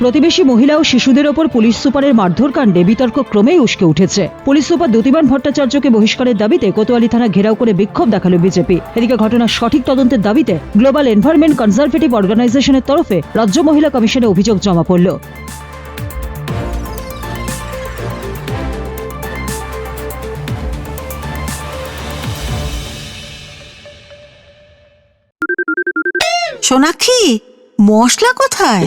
প্রতিবেশী মহিলা ও শিশুদের ওপর পুলিশ সুপারের মারধর কাণ্ডে বিতর্ক ক্রমেই উস্কে উঠেছে। পুলিশ সুপার দ্যুতিমান ভট্টাচার্যকে বহিষ্কারের দাবিতে কোতোয়ালি থানা ঘেরাও করে বিক্ষোভ দেখাল বিজেপি। এদিকে ঘটনার সঠিক তদন্তের দাবিতে গ্লোবাল এনভায়রনমেন্ট কনজারভেটিভ অর্গানাইজেশনের তরফে রাজ্য মহিলা কমিশনে অভিযোগ জমা পড়ল। সোনাক্ষী, মশলা কোথায়?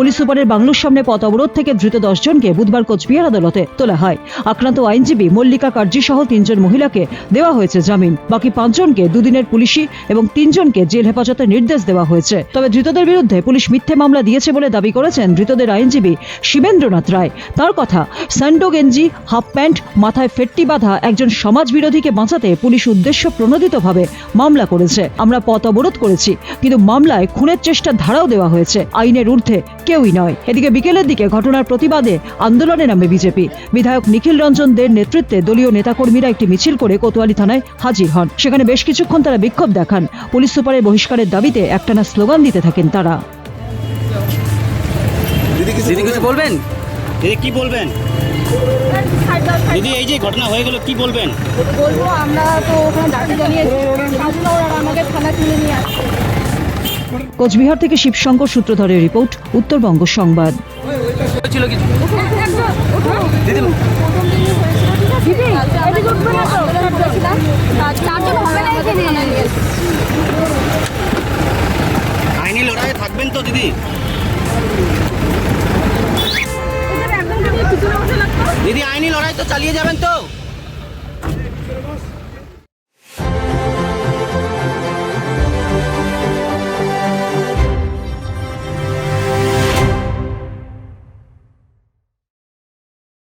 পুলিশ সুপারের বাংলোর সামনে পথ অবরোধ থেকে ধৃত দশজনকে বুধবার কোচবিহার আদালতে তোলা হয়। আক্রান্ত আইনজীবী মল্লিকা কার্জি সহ তিনজন মহিলাকে দেওয়া হয়েছে জামিন। বাকি পাঁচজনকে দুদিনের পুলিশি এবং তিনজনকে জেল হেফাজতের নির্দেশ দেওয়া হয়েছে। তবে ধৃতদের বিরুদ্ধে পুলিশ মিথ্যে মামলা দিয়েছে বলে দাবি করেছেন ধৃতদের আইনজীবী শিবেন্দ্রনাথ রায়। তার কথা স্যান্ডো গেঞ্জি, হাফ প্যান্ট, মাথায় ফেট্টি বাঁধা একজন সমাজ বিরোধীকে বাঁচাতে পুলিশ উদ্দেশ্য প্রণোদিতভাবে মামলা করেছে। আমরা পথ অবরোধ করেছি, কিন্তু মামলায় খুনের চেষ্টার ধারাও দেওয়া হয়েছে। আইনের ঊর্ধ্বে কেউই নয়। এদিকে বিকেলের দিকে ঘটনার প্রতিবাদে আন্দোলনে নামে বিজেপি। বিধায়ক নিখিল রঞ্জন দের নেতৃত্বে দলীয় নেতাকর্মীরা একটি মিছিল করে কোতোয়ালি থানায় হাজির হন। সেখানে বেশ কিছুক্ষণ তারা বিক্ষোভ দেখান। পুলিশ সুপারের বহিষ্কারের দাবিতে একটানা স্লোগান দিতে থাকেন তারা। দিদি কিছু বলবেন? দিদি কি বলবেন? দিদি এই যে ঘটনা হয়ে গেল কি বলবেন? বলব আমরা তো ওখানে ডাক্তার জানিয়েছি। আমাকে থানা তুলে নিয়ে আসছে কোচবিহার থেকে শিবশঙ্কর সূত্রধরের রিপোর্ট উত্তরবঙ্গ সংবাদ। আইনি লড়াইয়ে থাকবেন তো দিদি। দিদি আইনি লড়াই তো চালিয়ে যাবেন তো।